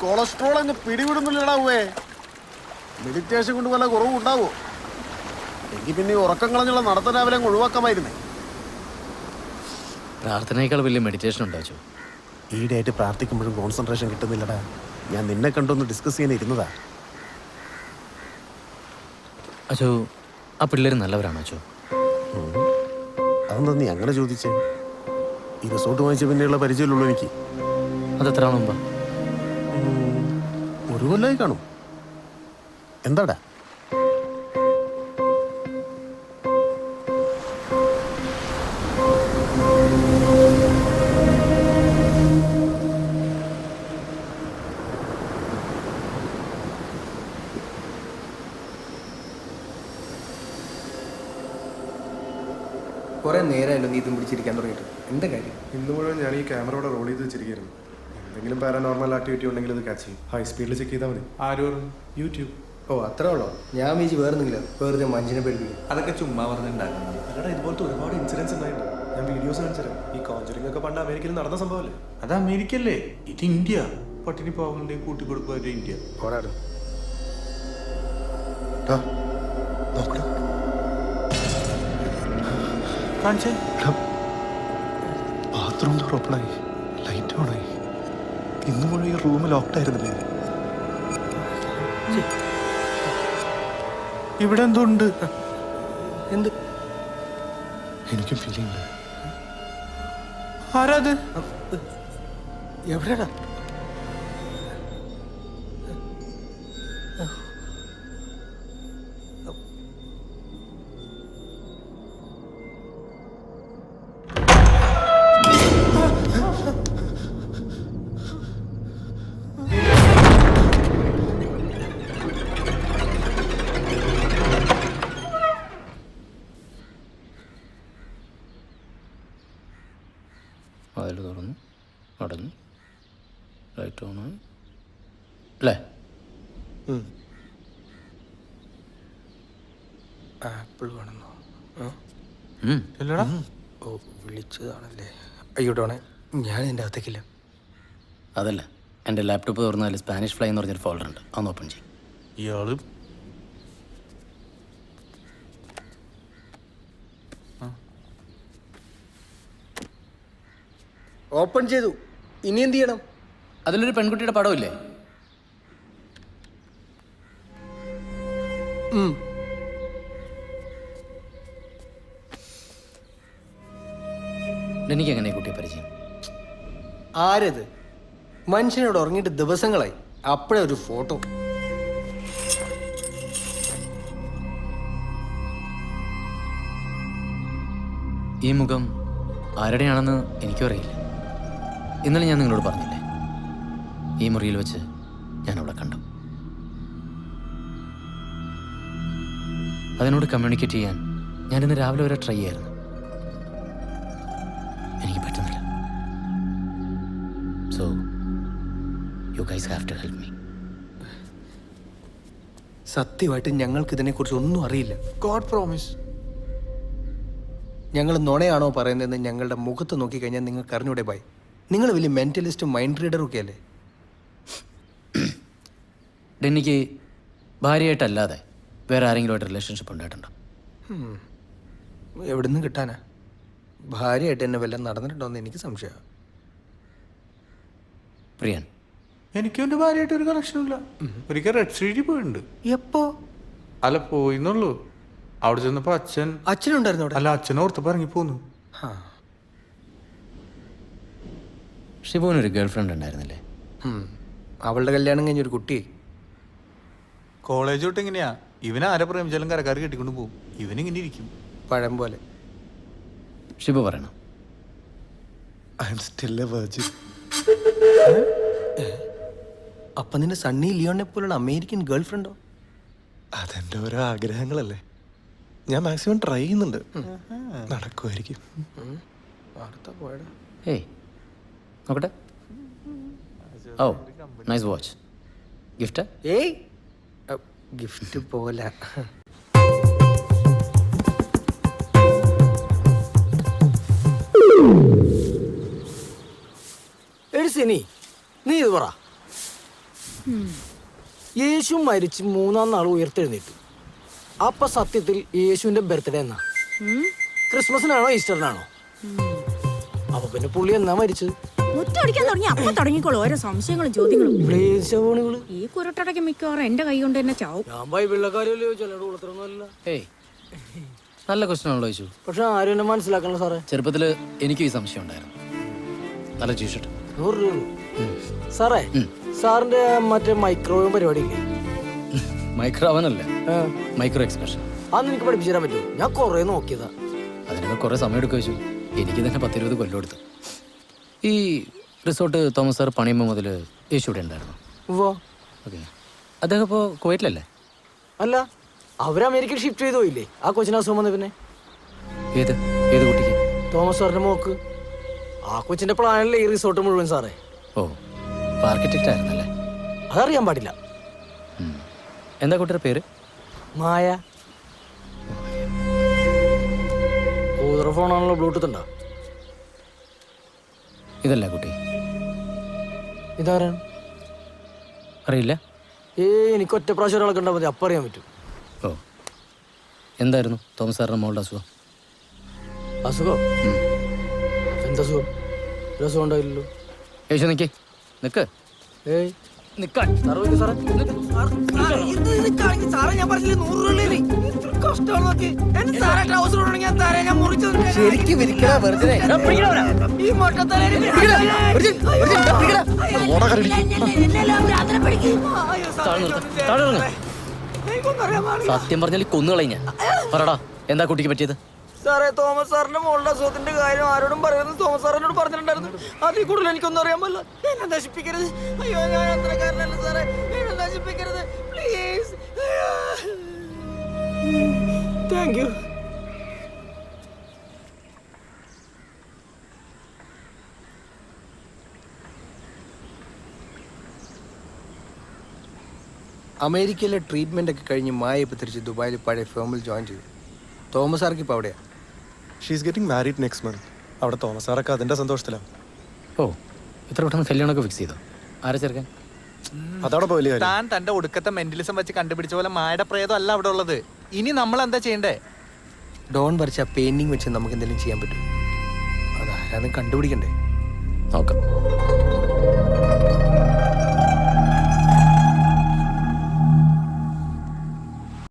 Cholesterol അങ്ങ് പിടിവിടുന്നില്ലടാ ഉവേ meditation കൊണ്ട് വല്ല കുറവും ഉണ്ടാവോ? എങ്കിൽ പിന്നെ ഉറക്കം കളഞ്ഞുള്ള നടത്തം രാവിലെ അങ്ങ് ഒഴിവാക്കാമായിരുന്നേ. പ്രാർത്ഥനയേക്കാൾ വലിയ മെഡിറ്റേഷൻ ഉണ്ടോ അച്ചു? ഈയിടെയായിട്ട് പ്രാർത്ഥിക്കുമ്പോഴും കോൺസെൻട്രേഷൻ കിട്ടുന്നില്ലടാ. ഞാൻ നിന്നെ കണ്ടൊന്ന് ഡിസ്കസ് ചെയ്യാൻ ഇരുന്നതാ. അച്ചോ ആ പിള്ളേർ നല്ലവരാണോ അച്ചോ? അതെന്താ നീ അങ്ങനെ ചോദിച്ചേ? ഈ റിസോർട്ട് വാങ്ങിച്ച പിന്നെയുള്ള പരിചയമുള്ളൂ എനിക്ക്. അതെത്ര മുമ്പ് ഒരു കൊല്ലമായി കാണും. എന്താടാ? കുറെ നേരമല്ലോ നീ ഇതും പിടിച്ചിരിക്കാൻ തുടങ്ങിയിട്ട്. എന്താ കാര്യം? ഇന്ന് മുഴുവൻ ഞാൻ ഈ ക്യാമറയോടെ റോൾ ചെയ്ത് വെച്ചിരിക്കുന്നു എന്തെങ്കിലും പാരാനോർമൽ ആക്ടിവിറ്റി ഉണ്ടെങ്കിൽ അത് കാച്ച് ചെയ്യും. ഹൈ സ്പീഡിൽ ചെക്ക് ചെയ്താൽ മതി. ആരും യൂട്യൂബ് ഓ അത്രേ ഉള്ളോ? ഞാൻ വീജ് വേർന്നില്ല വെറുതെ മഞ്ചിനെ പേടിപ്പിക്കും. അതൊക്കെ ചുമ്മാ പറഞ്ഞിട്ടുണ്ടാക്കുന്നത് അല്ലടാ ഇതുപോലത്തെ ഒരുപാട് ഇൻസിഡൻസ് ഉണ്ടായിട്ടുണ്ട്. ഞാൻ വീഡിയോസ് കാണിച്ചുതരാം. ഈ കോഞ്ചറിംഗ് ഒക്കെ പണ്ട് അമേരിക്കയിൽ നടന്ന സംഭവമല്ലേ? അത് അമേരിക്ക അല്ലേ ഇത് ഇന്ത്യ. പട്ടിണി പാവങ്ങളുടെ കൂട്ടിക്കൊടുക്കുക ഇന്ത്യ. പോടാടും നോക്കടാ കാണിച്ചേ? ബാത്റൂം ഡോർ ഓപ്പണായി ലൈറ്റ് ഓണായി ഇന്ന് മുഴുവൻ ഈ റൂം ലോക്ക്ഡ് ആയിരുന്നില്ലേ? ഇവിടെ എന്തുണ്ട് എന്ത്? എനിക്കും ഫീലിംഗ് ആരാത് എവിടെയാടാ അടഞ്ഞു ലൈറ്റ് ഓൺ അല്ലേ? ആപ്പിൾ വേണമെന്നോ ഇല്ലടാ. ഓ വിളിച്ചതാണല്ലേ. അയ്യോട്ടോണേ ഞാൻ എന്റെ അകത്തേക്കില്ല. അതല്ല. എന്റെ ലാപ്ടോപ്പ് തുറന്നാൽ സ്പാനിഷ് ഫ്ലൈ എന്ന് പറഞ്ഞൊരു ഫോൾഡർ ഉണ്ട്. അതൊന്ന് ഓപ്പൺ ചെയ്യും. ഇയാൾ? ഓപ്പൺ ചെയ്തു. ഇനി എന്ത് ചെയ്യണം? അതിലൊരു പെൺകുട്ടിയുടെ പടമില്ലേ. എനിക്ക് എങ്ങനെ കുട്ടിയെ പരിചയം? ആരത്? മനുഷ്യനോട് ഉറങ്ങിയിട്ട് ദിവസങ്ങളായി. അപ്പോഴേ ഒരു ഫോട്ടോ. ഈ മുഖം ആരുടെയാണെന്ന് എനിക്കും അറിയില്ല. ഇന്നലെ ഞാൻ നിങ്ങളോട് പറഞ്ഞില്ലേ? ഈ മുറിയിൽ വെച്ച് ഞാൻ അവളെ കണ്ടു. അതിനോട് കമ്മ്യൂണിക്കേറ്റ് ചെയ്യാൻ ഞാൻ ഇന്ന് രാവിലെ വരെ ട്രൈ ചെയ്യായിരുന്നു. എനിക്ക് പറ്റുന്നില്ല. So you guys have to help me സത്യമായിട്ട് ഞങ്ങൾക്ക് ഇതിനെക്കുറിച്ച് ഒന്നും അറിയില്ല. ഗോഡ് പ്രോമിസ് ഞങ്ങൾ നുണയാണോ പറയുന്നതെന്ന് ഞങ്ങളുടെ മുഖത്ത് നോക്കിക്കഴിഞ്ഞാൽ നിങ്ങൾക്ക് അറിഞ്ഞൂടെ ബായ് നിങ്ങൾ വലിയ മെന്റലിസ്റ്റും മൈൻഡ് റീഡറും ഒക്കെ അല്ലേ? ഡെന്നിക്ക് ഭാര്യയായിട്ടല്ലാതെ വേറെ ആരെങ്കിലുമായിട്ട് റിലേഷൻഷിപ്പ് ഉണ്ടായിട്ടുണ്ടോ? എവിടുന്ന് കിട്ടാനാ? ഭാര്യയായിട്ട് എന്നെ വല്ലതും നടന്നിട്ടുണ്ടോ എന്ന് എനിക്ക് സംശയമാണ് പ്രിയൻ. എനിക്കും എന്റെ ഭാര്യയായിട്ട് ഒരു കണക്ഷനില്ല ഇല്ല. ഒരിക്കൽ റെഡ് സ്ട്രീറ്റിൽ പോയിട്ടുണ്ട് എപ്പോ? അല്ല പോയിന്നുള്ളൂ. അവിടെ ചെന്നപ്പോ അച്ഛൻ അച്ഛനുണ്ടായിരുന്നു അവിടെ? അല്ല അച്ഛനെ ഓർത്തപ്പോ ഇറങ്ങി പോന്നു. ആ. ഷിബുവിനൊരു ഗേൾ ഫ്രണ്ട് ഉണ്ടായിരുന്നില്ലേ. അവളുടെ കല്യാണം കഴിഞ്ഞ ഒരു കുട്ടി. കോളേജ് തൊട്ട് ഇങ്ങനെയാ. ഇവനെ ആരെ പ്രേമിച്ചാലും കരക്കാർ കെട്ടിക്കൊണ്ട് പോകും ഇവനിങ്ങനെ ഇരിക്കും. പഴം പോലെ. ഷിബു പറയണം? I'm still a virgin അപ്പൊ നിന്റെ സണ്ണി ലിയോണിനെ പോലുള്ള അമേരിക്കൻ ഗേൾ ഫ്രണ്ടോ അതെന്റെ ഓരോ ആഗ്രഹങ്ങളല്ലേ. ഞാൻ മാക്സിമം ട്രൈ ചെയ്യുന്നുണ്ട്. നടക്കുമായിരിക്കും. വാർത്ത പോയടാ. ഏയ് നോക്കട്ടെ. ഓ നൈസ് വാച്ച് ഗിഫ്റ്റ് ഏയ് ഗിഫ്റ്റ് പോലെ. എഴുസിനി നീ ഇത് പറ. യേശു മരിച്ച് മൂന്നാം നാൾ ഉയർത്തെഴുന്നേറ്റു. അപ്പൊ സത്യത്തിൽ യേശുവിന്റെ ബർത്ത്ഡേ എന്നാ. ക്രിസ്മസിനാണോ ഈസ്റ്ററിനാണോ അപ്പൊ പിന്നെ പുള്ളി എന്നാ മരിച്ചത്? മുറ്റടിക്കാൻ തുടങ്ങി. അപ്പൊ തുടങ്ങിക്കോളൂ. ഓരോ സംശയങ്ങളും ചോദ്യങ്ങളും. ഈ കുരുട്ടടയ്ക്ക് മിക്കവാറും എന്റെ കൈ കൊണ്ട് തന്നെ ചാവും. ഏയ് നല്ല ക്വസ്റ്റൻ ആണല്ലോ ചോദിച്ചു പക്ഷെ ആരും എന്നെ മനസ്സിലാക്കണല്ലോ സാറേ. ചെറുപ്പത്തിൽ എനിക്കും ഈ സംശയം ഉണ്ടായിരുന്നു. നല്ല ചോദിച്ചിട്ട് നൂറ് രൂപ. സാറേ സാറിന്റെ മറ്റേ മൈക്രോവേവ് പരിപാടി ഇല്ലേ മൈക്രോ അവനല്ല മൈക്രോ എക്സ്പ്രഷൻ. അന്ന് എനിക്ക് പഠിപ്പിച്ചു തരാൻ പറ്റുമോ? ഞാൻ കുറെ നോക്കിയതാ. അതിനൊക്കെ കുറേ സമയം എടുക്കുക വെച്ചു എനിക്ക് തന്നെ പത്തിരുപത് കൊല്ലം എടുത്തു. ഈ റിസോർട്ട് തോമസ് സാർ പണിയുമ്പോൾ മുതൽ യേശു ഇവിടെ ഉണ്ടായിരുന്നു. ഉവ്വ. ഓക്കെ. അദ്ദേഹം ഇപ്പോൾ കുവൈറ്റിലല്ലേ? അല്ല അവർ അമേരിക്കയിൽ ഷിഫ്റ്റ് ചെയ്തു പോയില്ലേ? ആ കൊച്ചിന് അസുഖം വന്ന പിന്നെ. ഏത്? ഏത് കുട്ടിക്ക്? തോമസ് സാറിന്റെ മോക്ക്. ആ കൊച്ചിന്റെ പ്ലാനല്ലേ ഈ റിസോർട്ട് മുഴുവൻ സാറേ. ഓ ആർക്കിടെക്റ്റ് ആയിരുന്നല്ലേ? അതറിയാൻ പാടില്ല. എന്താ കുട്ടിയുടെ പേര്? മായ. കൂതറ ഫോണാണല്ലോ ബ്ലൂടൂത്ത് ഉണ്ടോ? ഇതല്ല കുട്ടി? ഇതാരാണ് അറിയില്ല. ഏ എനിക്ക് ഒറ്റ പ്രാവശ്യം ഒരാളെ കണ്ടാൽ മതി. അപ്പം അറിയാൻ പറ്റും. ഓ. എന്തായിരുന്നു? തോമസ് സാറിന് മോളുടെ അസുഖം? അസുഖം? എന്താ അസുഖം? ഒരു അസുഖം ഉണ്ടാവില്ലല്ലോ യേശു നിൽക്കേ നിൽക്ക് ഏയ്. നിൽക്കാൻ സാറ്. സാറേ. ശരിക്കും വിരിക്കണ വെറുതെ. സത്യം പറഞ്ഞാൽ കൊന്നു കൊന്നുകളയും ഞാൻ പറടാ എന്താ കുട്ടിക്ക് പറ്റിയത്? സാറേ തോമസ് സാറിന്റെ മോളുടെ അസുഖത്തിന്റെ കാര്യം ആരോടും പറയുന്നത് തോമസ് സാറിനോട് പറഞ്ഞിട്ടുണ്ടായിരുന്നു. അതിൽ കൂടുതൽ എനിക്കൊന്നും അറിയാൻ പറ്റില്ല എന്നെ നശിപ്പിക്കരുത്. അയ്യോ ഞാൻ അത്രക്കാരനല്ല സാറേ. താങ്ക് യു അമേരിക്കയിലെ ട്രീറ്റ്മെന്റ് ഒക്കെ കഴിഞ്ഞ് മായ ഇപ്പൊ തിരിച്ച് ദുബായിൽ പഴയ ഫേമിൽ ജോയിൻ ചെയ്തു. തോമസ് സാർക്ക് ഇപ്പൊ അവിടെയാ? She's getting married next month അവിടെ തോമസ് സാറൊക്കെ അതിന്റെ സന്തോഷത്തിലാണ് ഓ ഇത്ര പെട്ടെന്ന് കല്യാണമൊക്കെ ഫിക്സ് ചെയ്തോ? ആരെ ചേർക്കാൻ അതോടൊപ്പം പോയി കാര്യം. താൻ തന്റെ ഒടുക്കത്തെ മെന്റലിസം വെച്ച് കണ്ടുപിടിച്ച പോലെ മായയുടെ പ്രേതം അല്ല അവിടെ ഉള്ളത്. ഇനി നമ്മൾ എന്താ ചെയ്യണ്ടേ? ഡോൺ വരച്ച പെയിന്റിങ് വെച്ച് നമുക്ക് എന്തെങ്കിലും ചെയ്യാൻ പറ്റും. അതാരാന്ന് കണ്ടുപിടിക്കണ്ടേ? നോക്കാം.